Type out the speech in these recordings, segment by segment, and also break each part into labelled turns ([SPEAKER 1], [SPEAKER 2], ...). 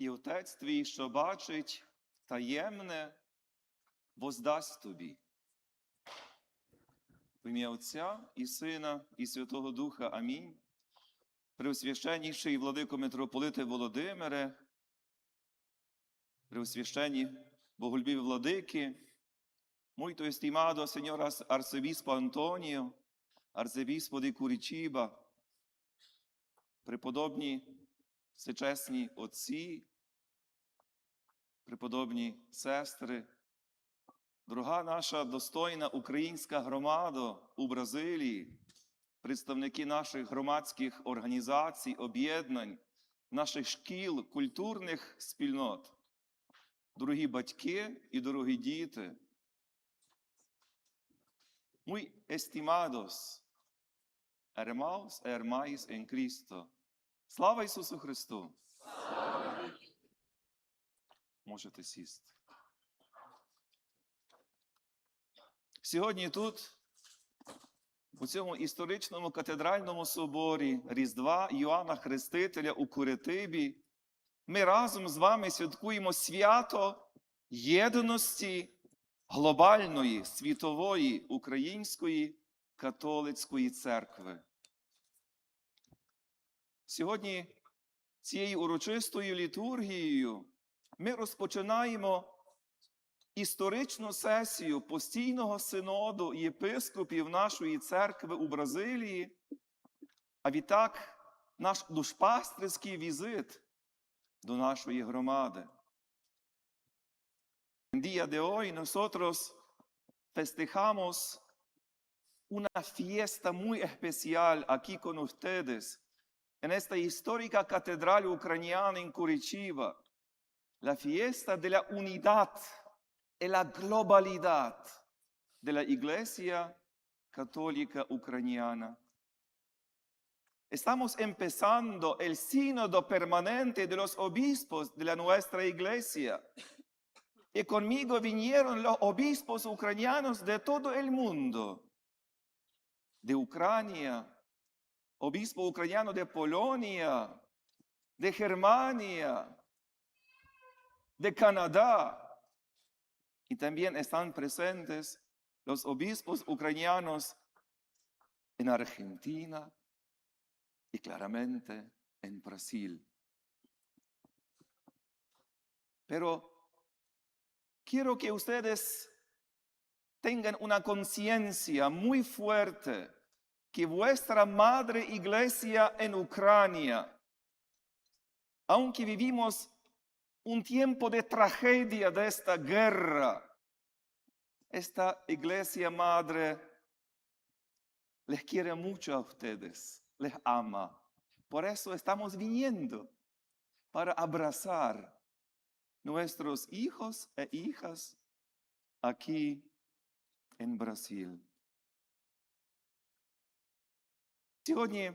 [SPEAKER 1] і Отець твій, що бачить таємне, воздасть тобі. В ім'я Отця і Сина, і Святого Духа. Амінь. Преосвященніший владико митрополите Володимире, Преосвященні боголюбіві владики, muito estimado Ar- arcebispo Antonio, arcebispo di Curitiba, преподобні всечесні отці, преподобні сестри, дорога наша достойна українська громада у Бразилії, представники наших громадських організацій, об'єднань, наших шкіл, культурних спільнот, дорогі батьки і дорогі діти, muy estimados hermanos hermanas en Cristo. Слава Ісусу Христу! Можете сісти. Сьогодні тут, у цьому історичному катедральному соборі Різдва Йоанна Хрестителя у Куритибі, ми разом з вами святкуємо свято єдності глобальної світової української католицької церкви. Сьогодні цією урочистою літургією ми розпочинаємо історичну сесію постійного синоду єпископів нашої церкви у Бразилії, а відтак наш душпастерський візит до нашої громади. Día de hoy nosotros festejamos una fiesta muy especial aquí con ustedes, en esta histórica catedral ucraniana en Curitiba, la fiesta de la unidad y la globalidad de la Iglesia Católica Ucraniana. Estamos empezando el sínodo permanente de los obispos de la nuestra iglesia. Y conmigo vinieron los obispos ucranianos de todo el mundo. De Ucrania, obispo ucraniano de Polonia, de Germania, de Canadá. Y también están presentes los obispos ucranianos en Argentina y claramente en Brasil. Pero quiero que ustedes tengan una conciencia muy fuerte que vuestra madre iglesia en Ucrania, aunque vivimos un tiempo de tragedia de esta guerra, esta iglesia madre les quiere mucho a ustedes, les ama. Por eso estamos viniendo para abrazar nuestros hijos e hijas aquí en Brasil. Сьогодні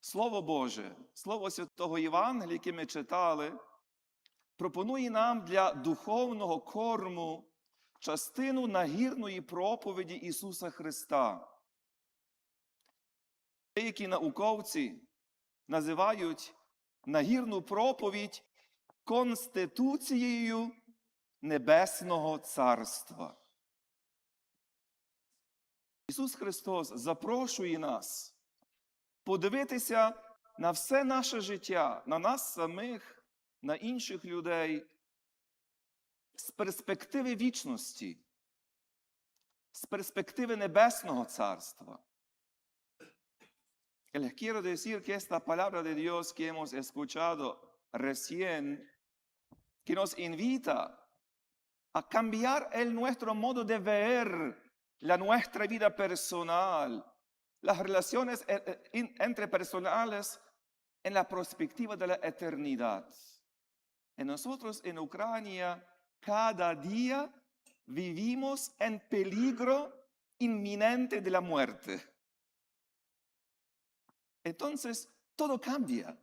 [SPEAKER 1] Слово Боже, Слово Святого Євангелія, яке ми читали, пропонує нам для духовного корму частину нагірної проповіді Ісуса Христа. Деякі науковці називають нагірну проповідь Конституцією Небесного Царства. Ісус Христос запрошує нас подивитися на все наше життя, на нас самих, на інших людей з перспективи вічності, з перспективи Небесного Царства. Y les quiero decir que esta palabra de Dios que hemos escuchado recién, que nos invita a cambiar el nuestro modo de ver la nuestra vida personal, las relaciones eh, eh, in- entre personales en la perspectiva de la eternidad. Y nosotros en Ucrania cada día vivimos en peligro inminente de la muerte. Entonces, todo cambia.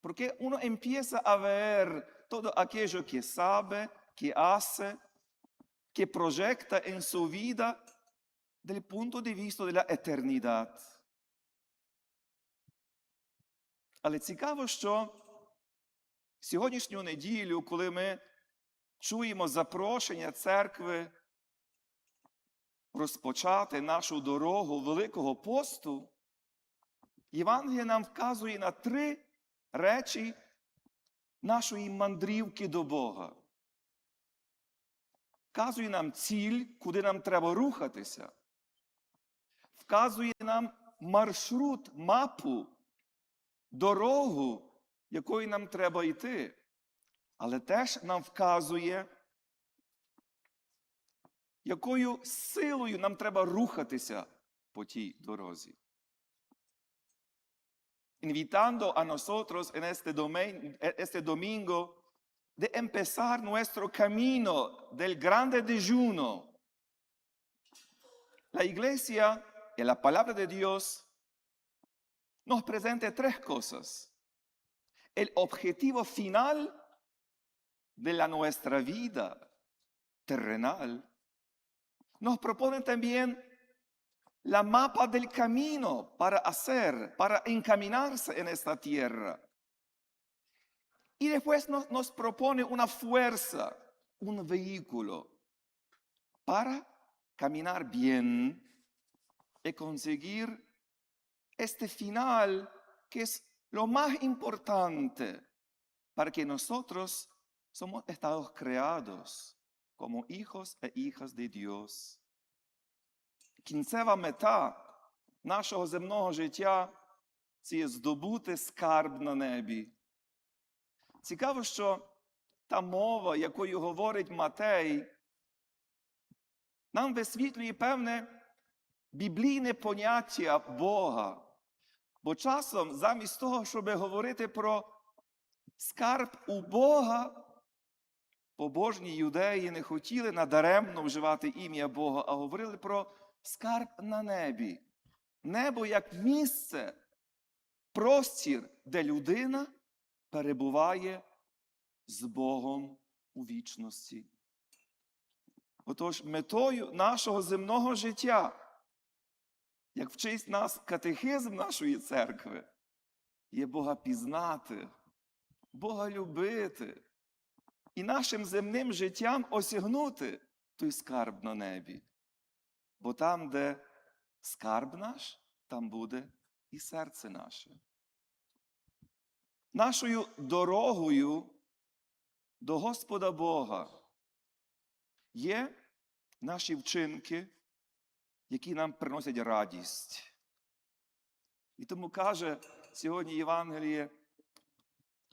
[SPEAKER 1] Porque uno empieza a ver todo aquello que sabe, que hace, que proyecta en su vida del punto de vista de la eternidad. Але цікаво, що Сьогоднішню неділю, коли ми чуємо запрошення церкви розпочати нашу дорогу Великого посту, Євангелія нам вказує на три речі нашої мандрівки до Бога. Вказує нам ціль, куди нам треба рухатися. Вказує нам маршрут, мапу, дорогу, якою нам треба йти. Але теж нам вказує, якою силою нам треба рухатися по тій дорозі. Invitando a nosotros en este, domen- este domingo de empezar nuestro camino del grande dejuno. La iglesia y la palabra de Dios nos presenta tres cosas. El objetivo final de la nuestra vida terrenal. Nos propone también la mapa del camino para hacer, para encaminarse en esta tierra. Y después nos propone una fuerza, un vehículo para caminar bien y conseguir este final que es lo más importante para que nosotros somos estados creados como hijos e hijas de Dios. Кінцева мета нашого земного життя це здобути скарб на небі. Цікаво, що та мова, якою говорить Матей, нам висвітлює певне біблійне поняття Бога. Бо часом, замість того, щоб говорити про скарб у Бога, побожні юдеї не хотіли надаремно вживати ім'я Бога, а говорили про скарб на небі. Небо як місце, простір, де людина перебуває з Богом у вічності. Отож, метою нашого земного життя, як вчить нас катехизм нашої церкви, є Бога пізнати, Бога любити і нашим земним життям осягнути той скарб на небі. Бо там, де скарб наш, там буде і серце наше. Нашою дорогою до Господа Бога є наші вчинки, які нам приносять радість. І тому каже сьогодні Євангеліє,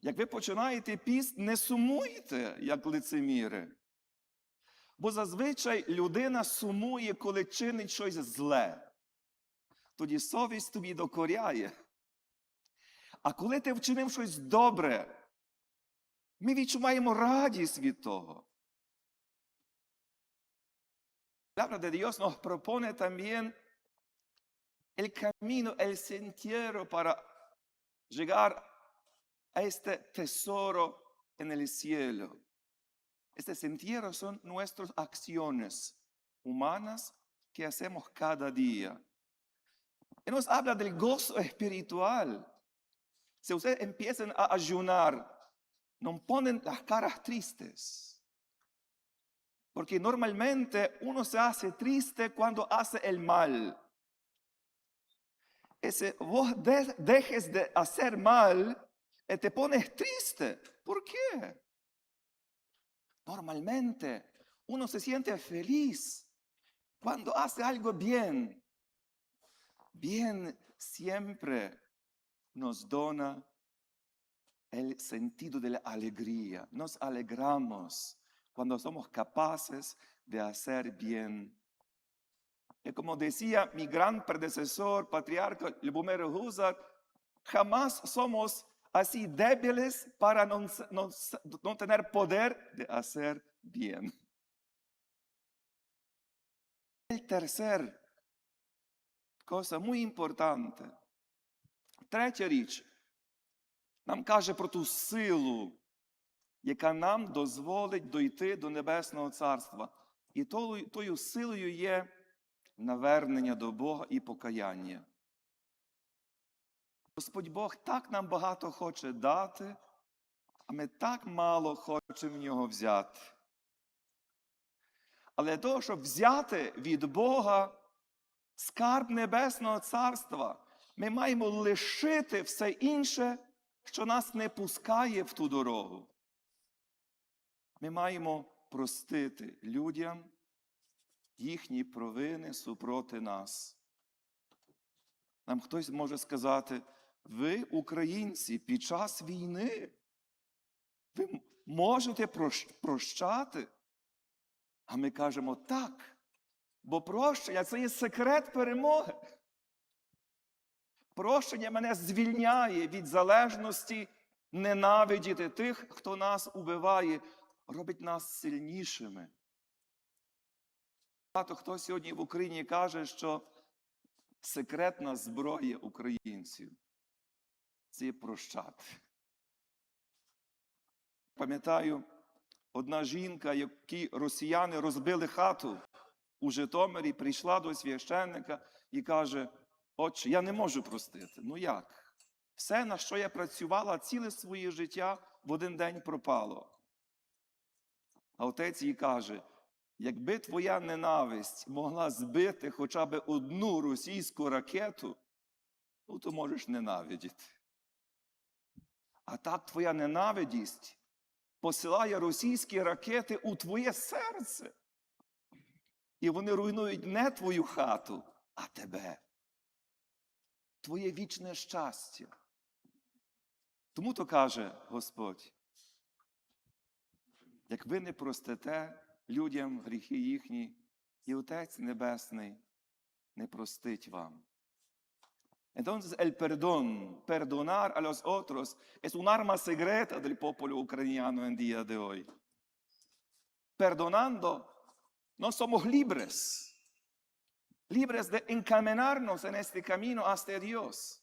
[SPEAKER 1] як ви починаєте піст, не сумуйте, як лицеміри. Бо зазвичай людина сумує, коли чинить щось зле. Тоді совість тобі докоряє. А коли ти вчинив щось добре, ми відчуваємо радість від того. Palabra de Dios nos propone también el camino, el sentiero para llegar a este tesoro en el cielo. Este sentiero son nuestras acciones humanas que hacemos cada día. Y nos habla del gozo espiritual. Si ustedes empiezan a ayunar, no ponen las caras tristes. Porque normalmente uno se hace triste cuando hace el mal. Ese, vos de- dejes de hacer mal y te pones triste. ¿Por qué? Normalmente uno se siente feliz cuando hace algo bien. Bien siempre nos dona el sentido de la alegría. Nos alegramos cuando somos capaces de hacer bien. Y como decía mi gran predecesor, patriarca Lubomir Huzar, jamás somos así débiles para no, no- no tener poder de hacer bien. El tercer cosa muy importante. Третя річ. Нам каже про ту силу, яка нам дозволить дойти до Небесного Царства. І тою, силою є навернення до Бога і покаяння. Господь Бог так нам багато хоче дати, А ми так мало хочемо нього взяти. Але для того, щоб взяти від Бога скарб Небесного Царства, ми маємо лишити все інше, що нас не пускає в ту дорогу. Ми маємо простити людям їхні провини супроти нас. Нам хтось може сказати, ви, українці, під час війни, ви можете прощати? А ми кажемо так, бо прощення це є секрет перемоги. Прощення мене звільняє від залежності ненавидіти тих, хто нас убиває, робить нас сильнішими. Багато хто сьогодні в Україні каже, що секретна зброя українців це прощати. Пам'ятаю, одна жінка, якій росіяни розбили хату у Житомирі, прийшла до священника і каже: Отче, я не можу простити. Ну як? Все, на що я працювала ціле своє життя, в один день пропало. А отець їй каже: якби твоя ненависть могла збити хоча б одну російську ракету, ну то можеш ненавидіти. А так твоя ненавидість посилає російські ракети у твоє серце. І вони руйнують не твою хату, а тебе. Твоє вічне щастя. Тому то каже Господь, як ви не простите людям гріхи їхні, і Отець Небесний не простить вам. Entonces el perdón, perdonar a los otros, es un arma secreta del pueblo ucraniano en día de hoy. Perdonando, no somos libres, libres de encaminarnos en este camino hacia Dios.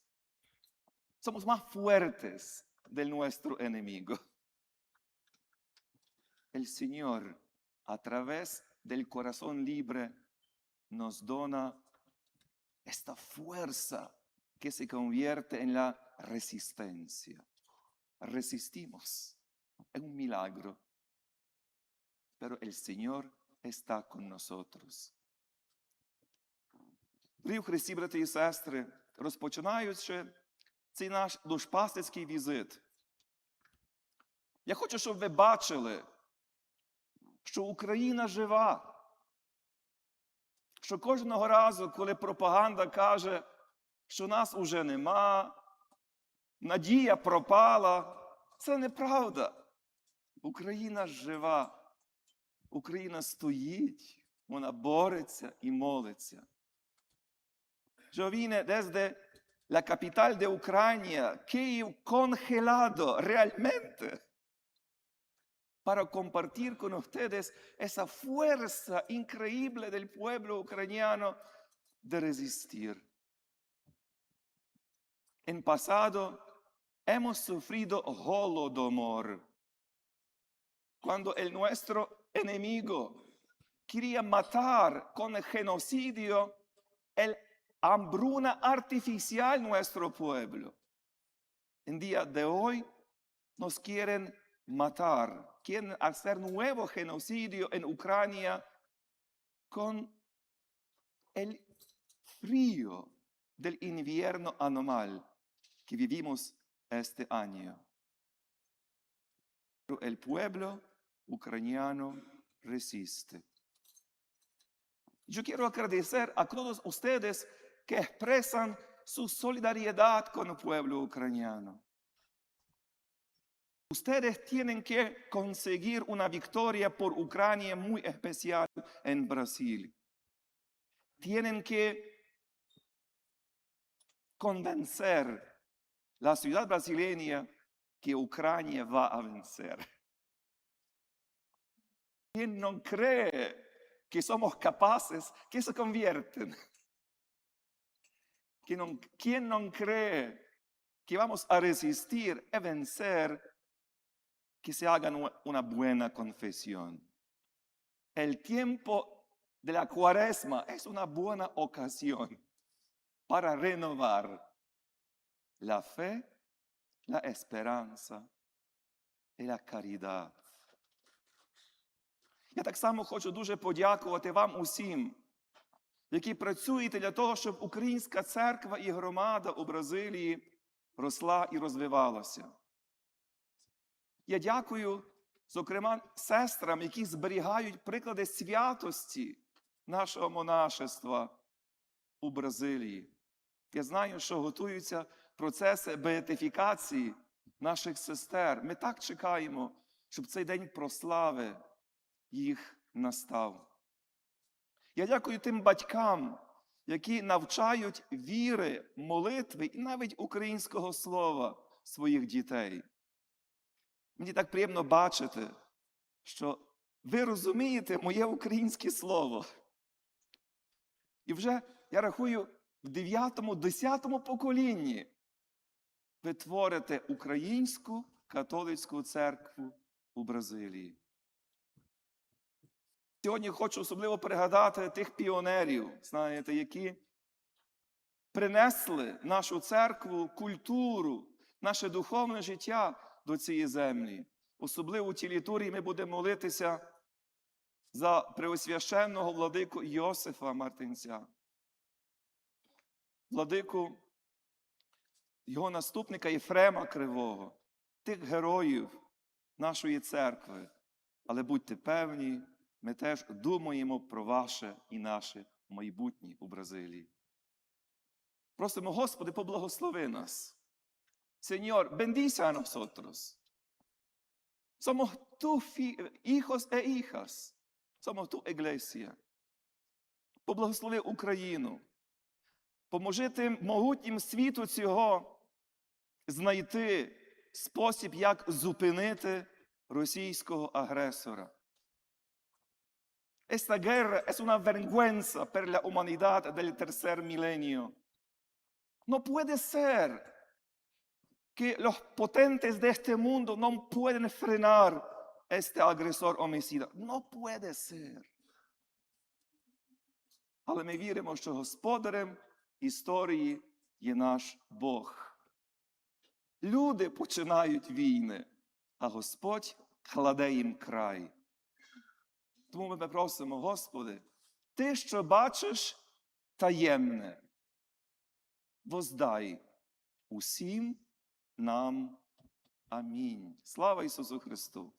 [SPEAKER 1] Somos más fuertes de nuestro enemigo. El Señor, a través del corazón libre, nos dona esta fuerza que se convierte en la resistencia. Resistimos. Es un milagro. Pero el Señor está con nosotros. Дорогі Христі, брати і сестри, розпочинаючи цей наш душпастицький візит, я хочу, щоб ви бачили, що Україна жива. Що кожного разу, коли пропаганда каже, що нас уже нема, надія пропала, це неправда. Україна жива. Україна стоїть, вона бореться і молиться. Yo vine desde la capital de Ucrania, Kiev, congelado realmente, para compartir con ustedes esa fuerza increíble del pueblo ucraniano de resistir. En pasado hemos sufrido holodomor, cuando el nuestro enemigo quería matar con genocidio el hambruna artificial nuestro pueblo. En día de hoy nos quieren matar, quieren hacer nuevo genocidio en Ucrania con el frío del invierno anual que vivimos este año. Pero el pueblo ucraniano resiste. Yo quiero agradecer a todos ustedes que expresan su solidaridad con el pueblo ucraniano. Ustedes tienen que conseguir una victoria por Ucrania muy especial en Brasil. Tienen que convencer la ciudad brasileña que Ucrania va a vencer. ¿Quién no cree que somos capaces, que se convierten? ¿Quién no, quién no cree que vamos a resistir y vencer? Que se hagan una buena confesión. El tiempo de la cuaresma es una buena ocasión para renovar la fe, la esperanza e la caridad. Я так само хочу дуже подякувати вам усім, які працюєте для того, щоб українська церква і громада у Бразилії росла і розвивалася. Я дякую, зокрема, сестрам, які зберігають приклади святості нашого монашества у Бразилії. Я знаю, що готуються процеси беатифікації наших сестер. Ми так чекаємо, щоб цей день прослави їх настав. Я дякую тим батькам, які навчають віри, молитви і навіть українського слова своїх дітей. Мені так приємно бачити, що ви розумієте моє українське слово. І вже я рахую в 9-10 поколінні ви творите українську католицьку церкву у Бразилії. Сьогодні хочу особливо пригадати тих піонерів, знаєте, які принесли нашу церкву, культуру, наше духовне життя до цієї землі. Особливо у цій літургії ми будемо молитися за преосвященного владику Йосифа Мартинця. Владику його наступника Єфрема Кривого, тих героїв нашої церкви. Але будьте певні, ми теж думаємо про ваше і наше майбутнє у Бразилії. Просимо, Господи, поблагослови нас. Señor, bendice a nosotros. Somos tus hijos e hijas. Somos tu iglesia. Поблагослови Україну. Поможи тим могутнім світу цього знайти спосіб, як зупинити російського агресора. Esta guerra es una vergüenza per la humanidad del tercer milenio. No puede ser que los potentes de este mundo no pueden frenar este agresor homicida. No puede ser. Але ми віримо, що господарем історії є наш Бог. Люди починають війни, а Господь кладе їм край. Тому ми просимо, Господи, Ти, що бачиш таємне, воздай усім нам. Амінь. Слава Ісусу Христу!